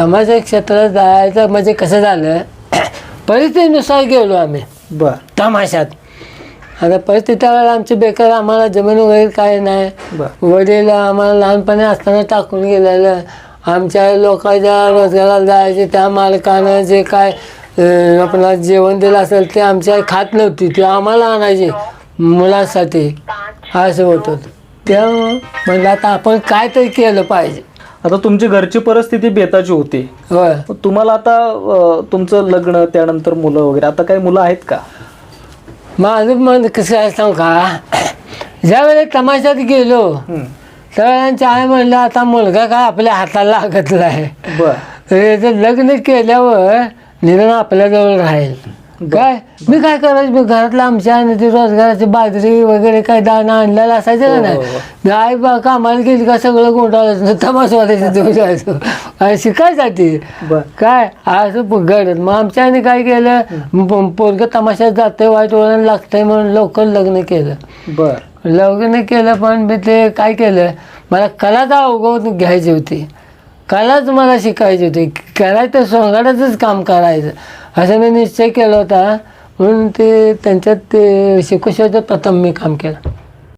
तमाशा क्षेत्रात जायचं म्हणजे कसं झालं? परिस्थितीनुसार गेलो आम्ही. बर. तमाशात. आता परिस्थिती त्यावेळेला आमची बेकार आम्हाला जमीन वगैरे काय नाही. वडील आम्हाला लहानपणी असताना टाकून गेलेलं. आमच्या लोकांच्या रोजगाराला जायचे त्या मालकानं जे काय अं, आपल्याला जेवण दिलं असेल ते आमच्या खात नव्हती. ते आम्हाला आणायचे मुलांसाठी. असं होतं. त्यामुळं म्हणलं आता आपण काय तरी केलं पाहिजे. आता तुमची घरची परिस्थिती बेताची होती. होय. तुम्हाला आता तुमचं लग्न त्यानंतर मुलं वगैरे आता काही मुलं आहेत का? माझं मन कसं आहे सांगू का? ज्यावेळेला तमाशात गेलो. त्यावेळेला आई म्हणलं आता मुलगा काय आपल्या हाताला लागत नाही. बर. लग्न केल्यावर निदान आपल्याजवळ राहील. काय? मी काय करायचं? मी घरातलं आमच्या आणि ते रोजगाराची बाजरी वगैरे काय दाणं आणलेलं असायचं का हो, नाही? हो, हो. मी आई बा कामाला गेली का सगळं गोंडाळायचं तमास वाटायचं तुम्ही जायचो आणि शिकायसाठी. काय? असं घडत मग आमच्याने काय केलं? पोरगं तमाशात जाते वाईट वळण लागतंय म्हणून लवकर लग्न केलं. बर. लग्न केलं पण मी ते काय केलं? मला कलाच अवगत घ्यायची होती. कलाच मला शिकायची होती. करायचं सोंगाड्याचंच काम करायचं. असं मी निश्चय केला होता. म्हणून ते त्यांच्यात ते शिकूशिवायचं प्रथम मी काम केलं.